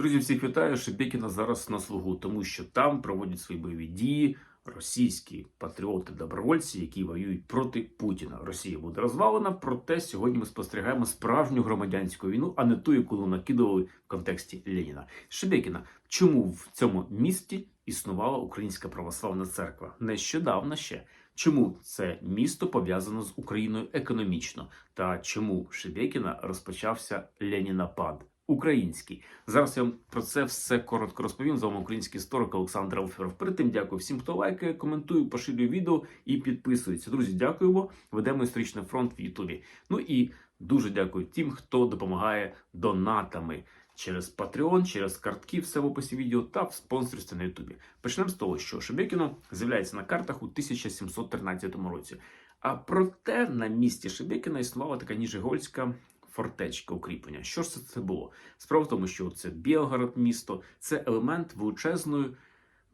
Друзі, всіх вітаю. Шебекіна зараз на слугу, тому що там проводять свої бойові дії російські патріоти, добровольці, які воюють проти Путіна. Росія буде розвалена. Проте сьогодні ми спостерігаємо справжню громадянську війну, а не ту, яку накидували в контексті Леніна. Шебекіна, чому в цьому місті існувала Українська православна церква? Нещодавно ще. Чому це місто пов'язано з Україною економічно? Та чому Шебекіна розпочався Ленінапад? Український зараз я вам про це все коротко розповім. З вами український історик Олександр Алферов. Перед тим дякую всім, хто лайкає, коментує, поширює відео і підписується. Друзі, дякуємо. Ведемо історичний фронт в Ютубі. Ну і дуже дякую тим, хто допомагає донатами через Patreon, через картки, все в описі відео та в спонсорстві на Ютубі. Почнемо з того, що Шебекіно з'являється на картах у 1713 році. А проте на місці Шебекіна існувала така ніжегольська фортечка укріплення. Що ж це, було? Справа в тому, що це Білгород місто, це елемент величезної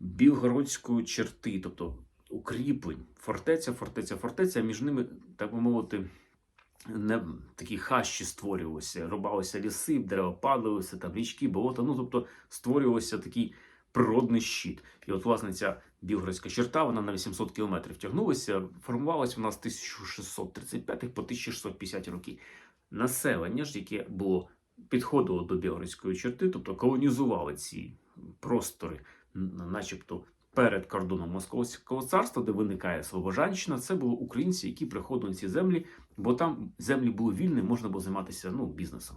білгородської черти, тобто укріплень, фортеця, фортеця, фортеця, між ними, так би мовити, не такі хащі створювалися, рубалися ліси, дерева падалися, там річки, болота. Ну тобто створювався такий природний щит. І от, власне, ця білгородська черта, вона на 800 кілометрів тягнулася, формувалася вона з 1635 по 1650 роки. Населення ж, яке було підходило до білгородської черти, тобто колонізували ці простори, начебто. Перед кордоном Московського царства, де виникає Слобожанщина, це були українці, які приходили на ці землі, бо там землі були вільні, можна було займатися ну, бізнесом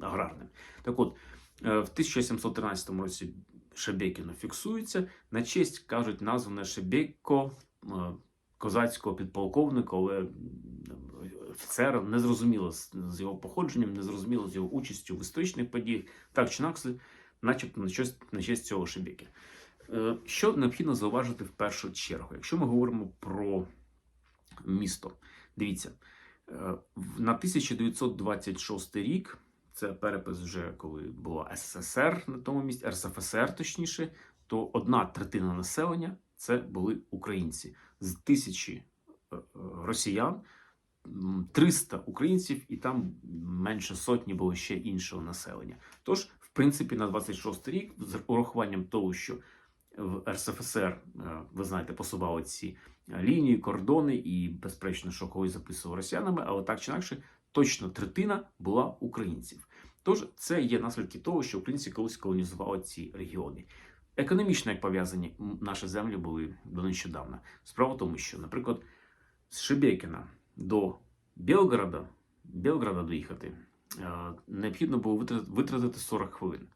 аграрним. Так от, е, в 1713 році Шебекіно фіксується. На честь кажуть, назване Шебеко е, козацького підполковника, але м, офіцера незрозуміло з, його походженням, незрозуміло з його участю в історичних подіях. Так чи інакше, начебто на честь, на честь цього Шебеки. Е, Що необхідно зауважити в першу чергу, якщо ми говоримо про місто, дивіться, е, на 1926 рік, це перепис вже коли була СССР на тому місці, РСФСР точніше, то одна третина населення це були українці. З тисячі е, росіян, 300 українців, і там менше сотні було ще іншого населення. Тож, в принципі, на 26 рік, з урахуванням того, що в РСФСР, е, ви знаєте, посували ці е, лінії, кордони, і безперечно, що когось записував росіянами, але так чи інакше, точно третина була українців. Тож це є наслідки того, що українці колись колонізували ці регіони. Економічно як пов'язані наші землі були до нещодавна. Справа в тому, що, наприклад, з Шебекіна до Білгорода, Білгорода доїхати е, необхідно було витратити, витратити 40 хвилин.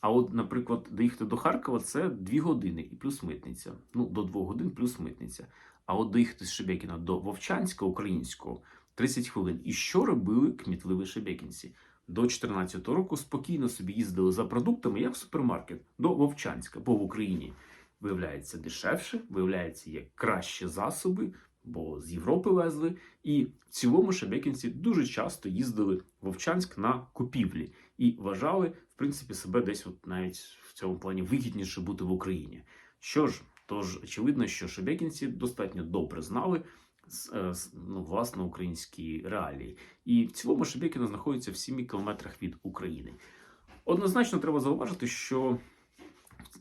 А от, наприклад, доїхати до Харкова це 2 години і плюс митниця. Ну, до 2 годин плюс митниця. А от доїхати з Шебекіна до Вовчанська українського 30 хвилин. І що робили кмітливі шебекінці? До 14 року спокійно собі їздили за продуктами, як в супермаркет, до Вовчанська, бо в Україні виявляється дешевше, виявляється, є кращі засоби, бо з Європи везли. І в цілому шебекінці дуже часто їздили в Вовчанськ на купівлі і вважали, в принципі, себе десь от навіть в цьому плані вигідніше бути в Україні. Що ж, тож очевидно, що шебекінці достатньо добре знали е, ну, власне українські реалії. І в цілому Шебекіно знаходиться в 7 кілометрах від України. Однозначно треба зауважити, що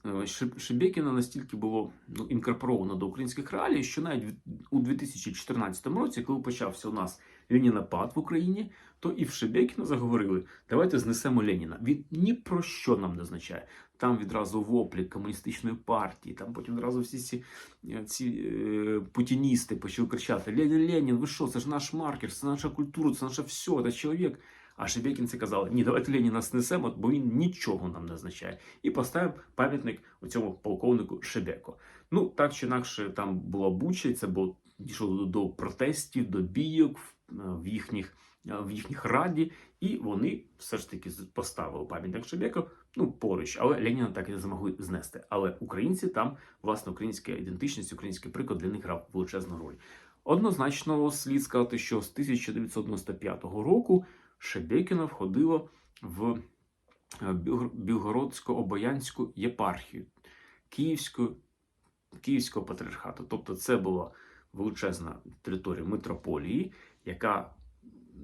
е, Шеб- Шебекіно настільки було ну, інкорпоровано до українських реалій, що навіть у 2014 році, коли почався у нас Ленінапад в Україні, то і в Шебекіно заговорили: давайте знесемо Леніна. Він ні про що нам не означає. Там відразу воплі комуністичної партії, там потім одразу всі ці, е, ці е, путіністи почали кричати: Ленін, Ленін, ви що? Це ж наш маркер, це наша культура, це наше все, це чоловік. А Шебекінці казали, ні, давайте Леніна снесемо, бо він нічого нам не означає. І поставив пам'ятник у цьому полковнику Шебеко. Ну, так чи інакше, там була буча, і це було дійшло до, протестів, до бійок в, е, їхніх. е, В їхніх раді, і вони все ж таки поставили пам'ятник Шебеко ну, поруч, але Леніна так і не змогли знести. Але українці там, власне, українська ідентичність, український приклад для них грав величезну роль. Однозначно слід сказати, що з 1995 року Шебекіно входило в е, Білгородсько-Обоянську єпархію Київського, Київського патріархату. Тобто, це була величезна територія митрополії, яка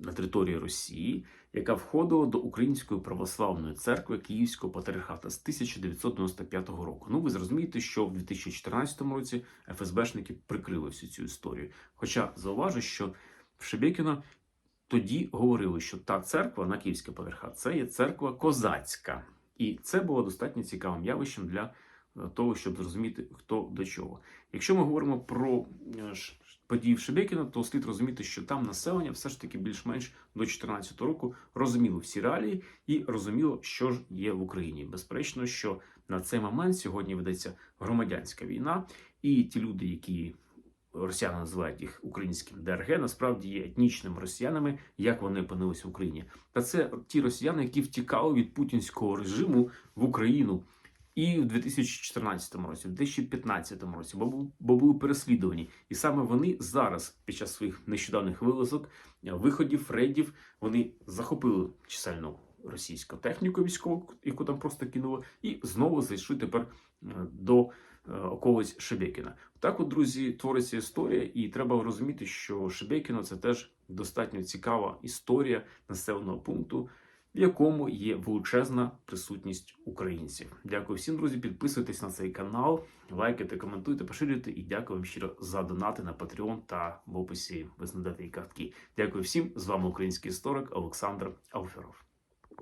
на території Росії, яка входила до Української православної церкви Київського патріархата з 1995 року. Ну, ви зрозумієте, що в 2014 році ФСБшники прикрили всю цю історію. Хоча зауважу, що Шебекіно тоді говорили, що та церква на Київський патріархат це є церква козацька, і це було достатньо цікавим явищем для того, щоб зрозуміти, хто до чого. Якщо ми говоримо про е, події в Шебекіно, то слід розуміти, що там населення все ж таки більш-менш до 2014 року розуміло всі реалії і розуміло, що ж є в Україні. Безперечно, що на цей момент сьогодні ведеться громадянська війна, і ті люди, які росіяни називають їх українським ДРГ, насправді є етнічними росіянами, як вони опинилися в Україні. Та це ті росіяни, які втікали від путінського режиму в Україну. І в 2014 році, в 2015 році, бо, були переслідувані, і саме вони зараз, під час своїх нещодавних вилазок, е, виходів, рейдів, вони захопили чисельну російську техніку військову, яку там просто кинули, і знову зайшли тепер е, до е, околиць Шебекіна. Так, от, друзі, твориться історія, і треба розуміти, що Шебекіно це теж достатньо цікава історія населеного пункту, в якому є величезна присутність українців. Дякую всім, друзі. Підписуйтесь на цей канал, лайкайте, коментуйте, поширюйте і дякую вам щиро за донати на Patreon та в описі ви знайдете картки. Дякую всім. З вами український історик Олександр Алферов.